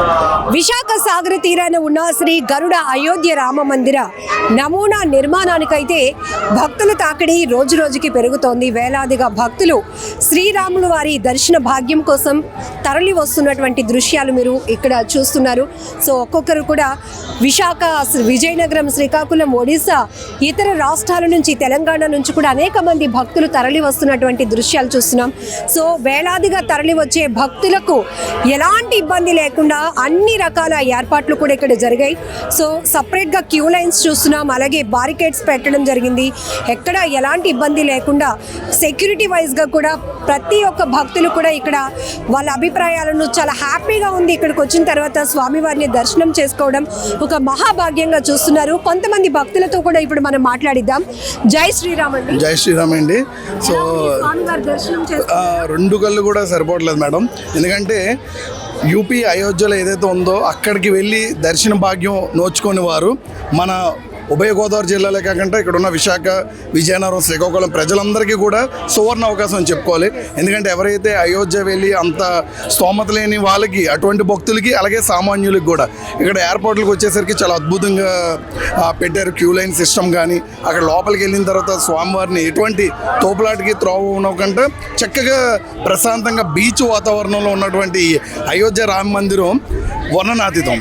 Uh... Visakha సాగర తీరాన ఉన్న శ్రీ గరుడ అయోధ్య రామ మందిర నమూనా నిర్మాణానికైతే భక్తుల తాకిడి రోజు రోజుకి పెరుగుతోంది. వేలాదిగా భక్తులు శ్రీరాములు వారి దర్శన భాగ్యం కోసం తరలి వస్తున్నటువంటి దృశ్యాలు మీరు ఇక్కడ చూస్తున్నారు. సో ఒక్కొక్కరు కూడా విశాఖ విజయనగరం శ్రీకాకుళం ఒడిశా ఇతర రాష్ట్రాల నుంచి తెలంగాణ నుంచి కూడా అనేక మంది భక్తులు తరలి వస్తున్నటువంటి దృశ్యాలు చూస్తున్నాం. సో వేలాదిగా తరలి వచ్చే భక్తులకు ఎలాంటి ఇబ్బంది లేకుండా అన్ని రకాల ఏర్పాట్లు కూడా ఇక్కడ జరిగాయి. సో సపరేట్గా క్యూ లైన్స్ చూస్తున్నాం. అలాగే బారికేడ్స్ పెట్టడం జరిగింది. ఎక్కడ ఎలాంటి ఇబ్బంది లేకుండా సెక్యూరిటీ వైజ్గా కూడా ప్రతి ఒక్క భక్తులు కూడా ఇక్కడ వాళ్ళ అభిప్రాయాలను చాలా హ్యాపీగా ఉంది ఇక్కడికి వచ్చిన తర్వాత స్వామివారిని దర్శనం చేసుకోవడం. ఒక మహాభాగ్యంగా చూస్తున్నారు. కొంతమంది భక్తులతో కూడా ఇప్పుడు మనం మాట్లాడిద్దాం. జై శ్రీరామ్ అండి. జై శ్రీరామ్ అండి. సో రెండు కళ్ళు కూడా సరిపోవట్లేదు మేడం. ఎందుకంటే యూపీ అయోధ్యలో ఏదైతే ఉందో అక్కడికి వెళ్ళి దర్శన భాగ్యం నోచుకొని వారు మన ఉభయ గోదావరి జిల్లాలే కాకుండా ఇక్కడ ఉన్న విశాఖ విజయనగరం శ్రీకాకుళం ప్రజలందరికీ కూడా సువర్ణ అవకాశం అని చెప్పుకోవాలి. ఎందుకంటే ఎవరైతే అయోధ్య వెళ్ళి అంత స్తోమత లేని వాళ్ళకి అటువంటి భక్తులకి అలాగే సామాన్యులకి కూడా ఇక్కడ ఎయిర్పోర్ట్లకు వచ్చేసరికి చాలా అద్భుతంగా పెట్టారు క్యూ లైన్ సిస్టమ్ కానీ అక్కడ లోపలికి వెళ్ళిన తర్వాత స్వామివారిని ఎటువంటి తోపులాటికి త్రోవ ఉండకుండా చక్కగా ప్రశాంతంగా బీచ్ వాతావరణంలో ఉన్నటువంటి అయోధ్య రామ మందిరం వర్ణనాతీతం.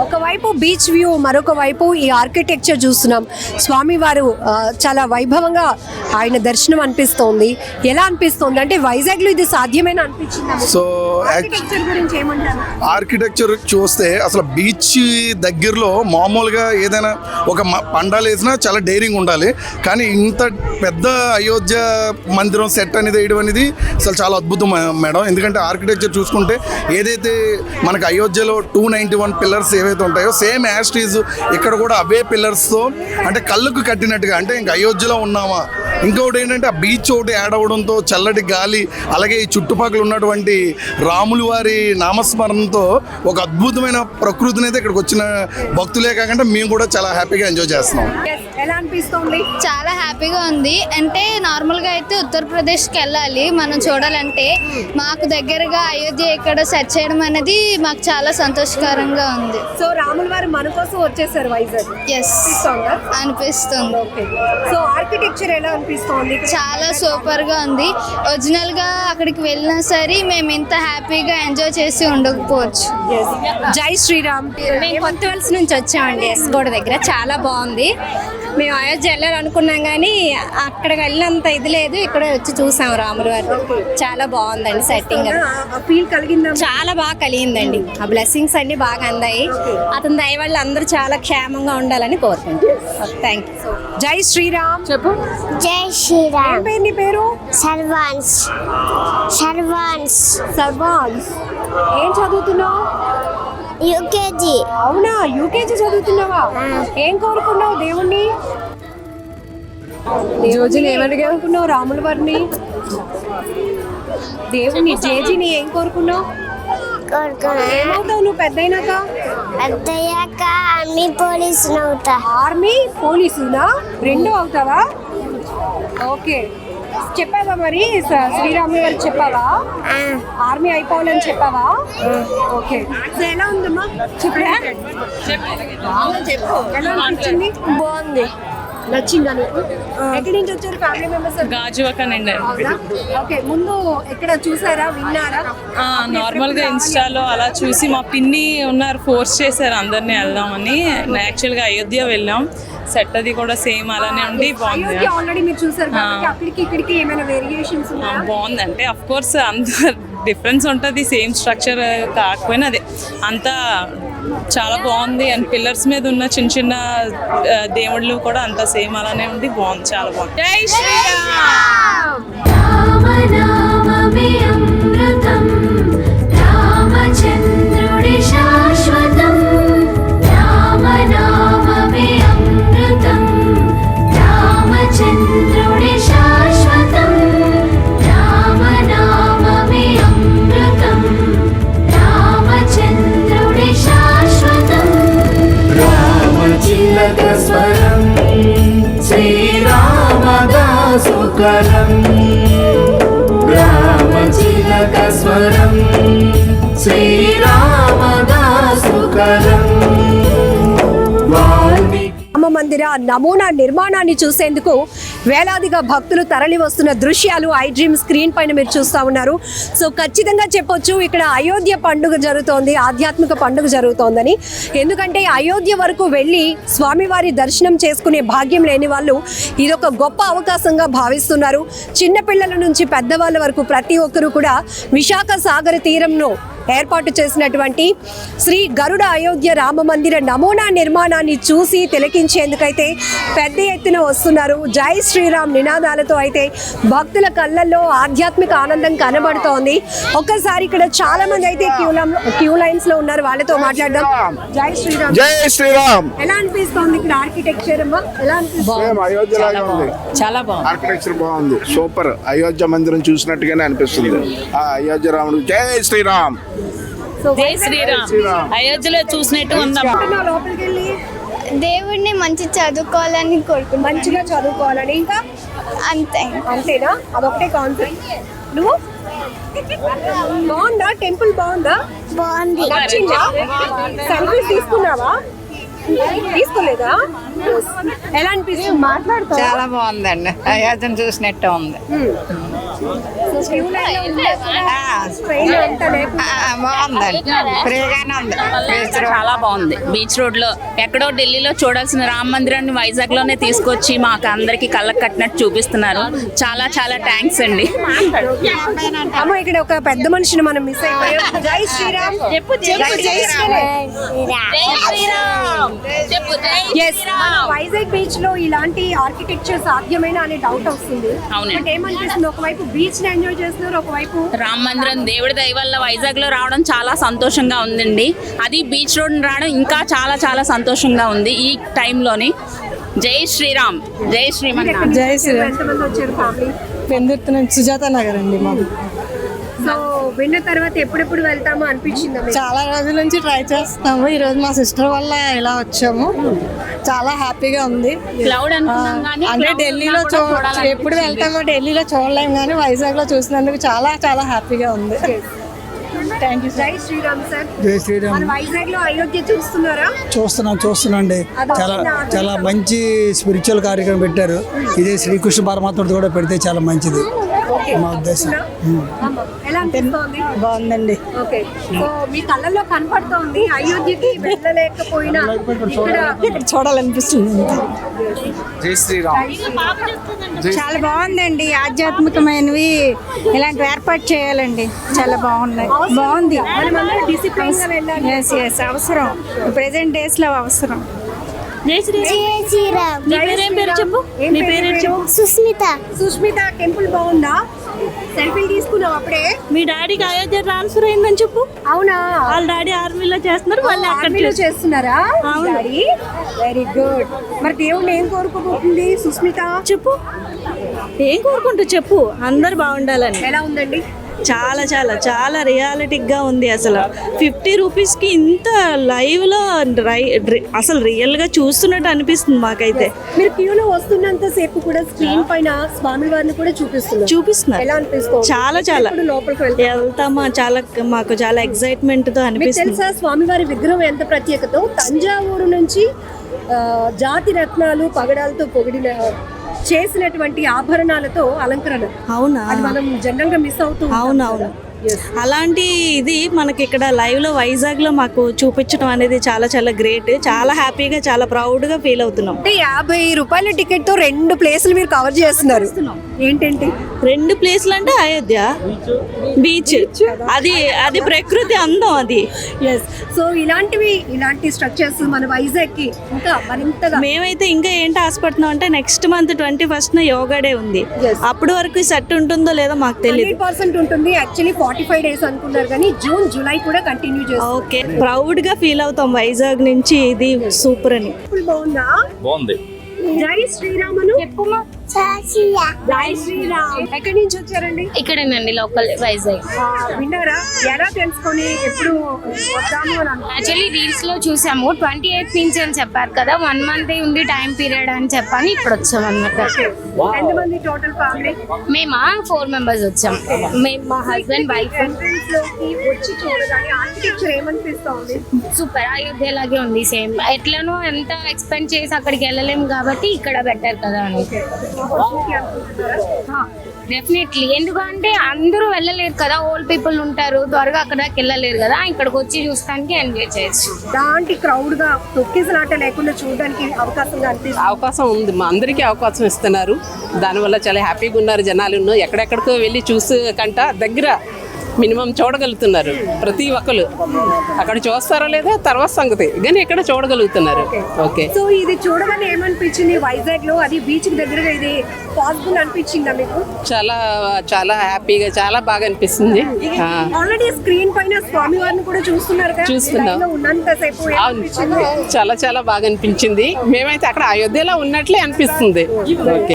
ఒకవైపు బీచ్ వ్యూ మరొక వైపు ఈ ఆర్కిటెక్చర్ చూస్తున్నాం. స్వామివారు చాలా వైభవంగా ఆయన దర్శనం అనిపిస్తోంది. ఎలా అనిపిస్తోంది? అంటే వైజాగ్లో ఇది సాధ్యమేనా అనిపించింది? సో ఆర్కిటెక్చర్ చూస్తే అసలు బీచ్ దగ్గరలో మామూలుగా ఏదైనా ఒక పండాలు వేసినా చాలా డైరింగ్ ఉండాలి. కానీ ఇంత పెద్ద అయోధ్య మందిరం సెట్ అనేది వేయడం అనేది అసలు చాలా అద్భుతం మేడం. ఎందుకంటే ఆర్కిటెక్చర్ చూసుకుంటే ఏదైతే మనకు అయోధ్యలో టూ నైంటీ వన్ పిల్లర్స్ ఏవైతే ఉంటాయో సేమ్ యాస్టీస్ ఇక్కడ కూడా అవే పిల్లర్స్తో అంటే కళ్ళకు కట్టినట్టుగా అంటే ఇంక అయోధ్యలో ఉన్నామా? ఇంకొకటి ఏంటంటే ఆ బీచ్ ఒకటి యాడ్ అవ్వడంతో చల్లటి గాలి అలాగే ఈ చుట్టుపక్కల ఉన్నటువంటి రాములు వారి నామస్మరణతో ఒక అద్భుతమైన ప్రకృతిని అయితే ఇక్కడికి వచ్చిన భక్తులే కాకుండా మేము కూడా చాలా హ్యాపీగా ఎంజాయ్ చేస్తున్నాం. ఎలా అనిపిస్తోంది? చాలా హ్యాపీగా ఉంది. అంటే నార్మల్గా అయితే ఉత్తరప్రదేశ్కి వెళ్ళాలి. మనం చూడాలంటే మాకు దగ్గరగా అయోధ్య ఇక్కడ సెట్ చేయడం అనేది మాకు చాలా సంతోషకరంగా ఉంది. సో రాముల వారు మన కోసం వచ్చేసారు వైజాగ్. ఎస్ అనిపిస్తోందా? అనిపిస్తుంది. ఓకే సో ఆర్కిటెక్చర్ ఎలా అనిపిస్తోంది చాలా సూపర్గా ఉంది. ఒరిజినల్గా అక్కడికి వెళ్ళినా సరే మేము ఇంత హ్యాపీగా ఎంజాయ్ చేసి ఉండకపోవచ్చు. జై శ్రీరామ్. మేము కొత్త వలస నుంచి వచ్చామండి ఎస్గోడ దగ్గర. చాలా బాగుంది. మేము అయోధ్య వెళ్ళాలనుకున్నాం కానీ అక్కడికి వెళ్ళినంత ఇది లేదు. ఇక్కడ వచ్చి చూసాం రాముల వారు చాలా బాగుందండి సెట్టింగ్ అది. ఫీల్ కలిగిందా? చాలా బాగా కలిగిందండి. ఆ బ్లెస్సింగ్స్ అన్ని బాగా అందాయి. అతని దయ వల్ల అందరూ చాలా క్షేమంగా ఉండాలని కోరుకుంటున్నాం. థ్యాంక్ యూ జై శ్రీరామ్. చెప్పు. జై శ్రీరామ్. పేరు నీ పేరు? సర్వాన్స్. సర్వాన్స్. సర్వాన్స్. ఏం చదువుతున్నావు? యూకేజీ. అవునా యూకేజీ చదువుతున్నావా? ఏం కోరుకున్నావు దేవుణ్ణి? దేవుడిని ఏమని కోరుకున్నావు రాముల వారిని? దేవుని జేజీని ఏం కోరుకున్నావు? కోరుకున్నా. ఏమవుతావు నువ్వు పెద్దయినాక? పెద్దయ్యాక అన్ని పోలీసులు అవుతా ఆర్మీ పోలీసునా? రెండో అవుతావా? ఓకే. చెప్పావా మరి? శ్రీరాములు గారికి చెప్పావా? ఆ, ఆర్మీ అయిపోవాలని చెప్పావా? ఓకే. ఎలా ఉందమ్మా? చెప్పా. చెప్పు. ఎలా అనిపించింది? బాగుంది. నచ్చిందా నీకు? ఎక్కడి నుంచి వచ్చారు ఫ్యామిలీ మెంబర్స్? అవునా? ఓకే. ముందు ఎక్కడ చూసారా? విన్నారా? నార్మల్గా ఇన్స్టాలో అలా చూసి మా పిన్ని ఉన్నారు ఫోర్స్ చేశారు అందరినీ వెళ్దామని. యాక్చువల్గా అయోధ్య వెళ్ళాం. సెట్ అది కూడా సేమ్ అలానే ఉండి బాగుంది. అయోధ్య ఆల్రెడీ మీరు చూసారు కాబట్టి అక్కడికి ఇక్కడికి ఏమైనా వేరియేషన్స్ ఉన్నాయా? బాగుంది అంటే అఫ్ కోర్స్ అంత డిఫరెన్స్ ఉంటుంది. సేమ్ స్ట్రక్చర్ కాకపోయినా అదే. అంతా చాలా బాగుంది. అండ్ పిల్లర్స్ మీద ఉన్న చిన్న చిన్న ఆ, దేవుళ్ళు కూడా అంతా సేమ్ అలానే ఉంది. బాగుంది. చాలా బాగుంది. జై శ్రీరామ్! శ్రీరామదాసుకరం మందిర నమూనా నిర్మాణాన్ని చూసేందుకు వేలాదిగా భక్తులు తరలి వస్తున్న దృశ్యాలు ఐ డ్రీమ్ స్క్రీన్ పైన మీరు చూస్తూ ఉన్నారు. సో ఖచ్చితంగా చెప్పొచ్చు ఇక్కడ అయోధ్య పండుగ జరుగుతోంది ఆధ్యాత్మిక పండుగ జరుగుతోందని. ఎందుకంటే అయోధ్య వరకు వెళ్ళి స్వామివారి దర్శనం చేసుకునే భాగ్యం లేని వాళ్ళు ఇదొక గొప్ప అవకాశంగా భావిస్తున్నారు. చిన్నపిల్లల నుంచి పెద్దవాళ్ళ వరకు ప్రతి ఒక్కరూ కూడా విశాఖ సాగర తీరంను ఏర్పాటు చేసినటువంటి శ్రీ గరుడ అయోధ్య రామ మందిర నమూనా నిర్మాణాన్ని చూసి తిలకించేందుకైతే పెద్ద ఎత్తున వస్తున్నారు. జై శ్రీరామ్ నినాదాలతో అయితే భక్తుల కళ్ళల్లో ఆధ్యాత్మిక ఆనందం కనబడుతోంది. ఒక్కసారి ఇక్కడ చాలా మంది అయితే క్యూ క్యూ లైన్స్లో ఉన్నారు. వాళ్ళతో మాట్లాడదాం. జై శ్రీరామ్. జై శ్రీరామ్. ఎలా అనిపిస్తోంది ఇక్కడ ఆర్కిటెక్చర్ అమ్మా? ఎలా అనిపిస్తుంది? చాలా బాగుంది. ఆర్కిటెక్చర్ బాగుంది. సూపర్. అయోధ్య మందిరం చూసినట్టుగానే అనిపిస్తుంది. ఆ అయోధ్య రాముడు జై శ్రీరామ్. జై శ్రీరామ్. అయోధ్యలో చూసినట్టు ఉందా దేవుడిని మంచి చదువుకోవాలని కోరుకుంటున్నాను. మంచిగా చదువుకోవాలని ఇంకా? అంతే. అంతేనా? అదొకటే కాన్సెప్ట్ నువ్వు? బాగుందా? టెంపుల్ బాగుందా? బాగుంది. నచ్చిందా? సెల్ఫీస్ తీసుకున్నావా? తీసుకోలేదా? ఎలా అనిపిస్తుంది? మాట్లాడుతా చాలా బాగుందండి. అయోధ్యను చూసినట్టు ఉంది. ఆ, బాగుందండి. ఫ్రీగానే ఉంది. Beach road. చాలా బాగుంది. బీచ్ రోడ్లో. ఎక్కడో ఢిల్లీలో చూడాల్సిన రామ మందిరాన్ని వైజాగ్లోనే తీసుకొచ్చి మాకు అందరికి కళ్ళకు కట్టినట్టు చూపిస్తున్నారు. చాలా చాలా థ్యాంక్స్ అండి. అమ్మ ఇక్కడ ఒక పెద్ద మనిషిని మనం మిస్ అయిపోయాం. జై శ్రీరామ్. చెప్పు జై శ్రీరామ్. ఎస్ వైజాగ్ బీచ్లో ఇలాంటి ఆర్కిటెక్చర్ సాధ్యమేనా అనే డౌట్ వస్తుంది. బట్ ఏమనిపిస్తుంది? ఒకవైపు బీచ్ని ఎంజాయ్ చేస్తున్నారు ఒకవైపు రామ మందిరం దేవుడి దయ వల్ల వైజాగ్లో రావడం చాలా సంతోషంగా ఉందండి. అది బీచ్ రోడ్ రావడం ఇంకా చాలా చాలా సంతోషంగా ఉంది ఈ టైంలోని జై శ్రీరామ్. జై శ్రీమన్నారాయణ. జై శ్రీరామ్. పెందుర్తి నుంచి సుజాత నగర్ అండి మాకు సో విన్న తర్వాత ఎప్పుడెప్పుడు వెళ్తామో అనిపించిందా? చాలా రోజుల నుంచి ట్రై చేస్తున్నాము. ఈ రోజు మా సిస్టర్ వల్ల ఇలా వచ్చాము. చాలా హ్యాపీగా ఉంది. క్లౌడ్ ఆ, అనుకున్నాం కానీ అంటే ఢిల్లీలో. ఎప్పుడు వెళ్తామో ఢిల్లీలో చూడలేము కానీ వైజాగ్లో చూసినందుకు చాలా చాలా హ్యాపీగా ఉంది. జై శ్రీరామ్ సార్. జై శ్రీరామ్. మన వైజాగ్లో అయోధ్య చూస్తున్నారా? చూస్తున్నాం చూస్తున్నాండి. చాలా చాలా మంచి స్పిరిచువల్ కార్యక్రమం పెట్టారు. ఇదే శ్రీకృష్ణ పరమాత్ముడితో కూడా పెడితే చాలా మంచిది. మా ఉద్దేశం అనిపిస్తోంది బాగుందండి. ఓకే సో మీ కళ్ళల్లో కనపడుతోంది. అయోధ్యకి వెళ్ళలేకపోయినా ఇక్కడ ఇక్కడ చూడాలనిపిస్తుంది జై శ్రీరామ్. చాలా బాగుందండి. ఆధ్యాత్మికమైనవి ఇలాంటివి ఏర్పాటు చేయాలండి. చాలా బాగున్నాయి. బాగుంది. ఎస్ అవసరం. ప్రెసెంట్ డేస్లో అవసరం. జై శ్రీరామ్. నీ పేరేం పేరు చెప్పు? నీ పేరు చెప్పు? సుస్మిత. సుష్మిత టెంపుల్ బాగుందా? సెల్ఫీలు తీసుకున్నావు అప్పుడే? మీ డాడీకి అయోధ్య ట్రాన్స్ఫర్ అయిందని చెప్పు. అవునా? వాళ్ళ డాడీ ఆర్మీలో చేస్తున్నారు వాళ్ళు అక్కడ ఆర్మీలో చేస్తున్నారా? డాడీ? వెరీ గుడ్ మరి దేవుడు ఏం కోరుకోబోతుంది సుస్మిత? చెప్పు. ఏం కోరుకుంటూ చెప్పు అందరు బాగుండాలని. ఎలా ఉందండి? చాలా చాలా చాలా రియాలిటిక్గా ఉంది అసలు. ఫిఫ్టీ రూపీస్కి ఇంత లైవ్లో రై- అసలు రియల్గా చూస్తున్నట్టు అనిపిస్తుంది మాకైతే. మీరు క్యూలో వస్తున్నంత సేపు కూడా స్క్రీన్ పైన స్వామి వారిని కూడా చూపిస్తున్నారు. చూపిస్తున్నారు. ఎలా అనిపిస్తుంది? చాలా చాలా. లోపలికి వెళ్తాం వెళ్తామా? చాలా మాకు చాలా ఎక్సైట్మెంట్తో మీకు అనిపిస్తుంది. తెలుసా స్వామివారి విగ్రహం ఎంత ప్రత్యేకతో? తంజావూరు నుంచి జాతి రత్నాలు పగడాలతో పొగిడిన చేసినటువంటి ఆభరణాలతో అలంకరణ. అవునా? అది మనం జనరల్గా మిస్ అవుతూ అవునవును. అలాంటి ఇది మనకి ఇక్కడ లైవ్లో వైజాగ్లో మాకు చూపించడం అనేది చాలా చాలా గ్రేట్ చాలా హ్యాపీగా చాలా ప్రౌడ్గా ఫీల్ అవుతున్నాం. అంటే యాభై రూపాయల టికెట్తో రెండు ప్లేసులు మీరు కవర్ చేస్తున్నారు. ఏంటంటే? రెండు ప్లేస్లు అంటే అయోధ్య బీచ్ అది అది ప్రకృతి అందం అది. ఎస్ సో ఇలాంటివి ఇలాంటి స్ట్రక్చర్స్ మన వైజాగ్కి ఇంకా మరింతగా మేమైతే ఇంకా ఏంటి ఆశపడుతున్నాం అంటే నెక్స్ట్ మంత్ ట్వంటీ ఫస్ట్ న యోగా డే ఉంది. అప్పటి వరకు సెట్ ఉంటుందో లేదో మాకు తెలియదు పర్సెంట్ ఉంటుంది. యాక్చువల్లీ ఫార్టీ ఫైవ్ డేస్ అనుకున్నారు కానీ జూన్ జూలై కూడా కంటిన్యూ చేస్తారు ఓకే. ప్రౌడ్గా ఫీల్ అవుతాం వైజాగ్ నుంచి. ఇది సూపర్ అని. బాగుందా? బాగుంది. జై శ్రీరామను. జై శ్రీరామ్. ఎక్కడి నుంచి వచ్చారండి? ఇక్కడేనండి లోకల్ వైజాగ్ విన్నారా? ఎలా తెలుసుకొని ఎప్పుడు వద్దాము? యాక్చువల్లీ రీల్స్లో చూసాము ట్వంటీ ఎయిత్ నుంచి అని చెప్పారు కదా వన్ మంత్ ఉంది టైం పీరియడ్ అని చెప్పని ఇప్పుడు వచ్చాం అనమాట ఎంతమంది టోటల్ ఫ్యామిలీ? మేమా ఫోర్ మెంబర్స్ వచ్చాం. మేము మా హస్బెండ్ వైఫ్. వచ్చి చూడగానే ఆర్కిటెక్చర్ ఏమనిపిస్తా ఉంది? సూపర్ అయోధ్య లాగే ఉంది సేమ్. ఎట్లనో ఎంత ఎక్స్పెండ్ చేసి అక్కడికి వెళ్ళలేము కాబట్టి ఇక్కడ బెటర్ కదా అని. డెఫినెట్లీ ఎందుకంటే అందరూ వెళ్ళలేరు కదా. ఓల్డ్ పీపుల్ ఉంటారు. త్వరగా అక్కడికి వెళ్ళలేరు కదా. ఇక్కడికి వచ్చి చూస్తానికి ఎంజాయ్ చేయొచ్చు. దాంటి క్రౌడ్గా తొక్కిసలాట లేకుండా చూడడానికి అవకాశంగా అనిపిస్తుంది. అవకాశం ఉంది. మా అందరికీ అవకాశం ఇస్తున్నారు. దానివల్ల చాలా హ్యాపీగా ఉన్నారు జనాలు. ఎక్కడెక్కడికో వెళ్ళి చూసి కంట దగ్గర మినిమం చూడగలుగుతున్నారు ప్రతి ఒక్కరు. అక్కడ చూస్తారో లేదో తర్వాత సంగతి. కానీ ఇక్కడ చూడగలుగుతున్నారు. ఓకే. సో ఇది చూడగానే ఏమనిపించింది వైజాగ్లో అది బీచ్ దగ్గరగా ఇది పాసిబుల్ అనిపించిందా మీకు? చాలా చాలా హ్యాపీగా చాలా బాగా అనిపిస్తుంది. ఆల్రెడీ స్క్రీన్ పైన స్వామి వారిని కూడా చూస్తున్నారు చూస్తున్నాం. చాలా చాలా బాగా అనిపించింది. మేమైతే అక్కడ అయోధ్యలో ఉన్నట్లే అనిపిస్తుంది. ఓకే.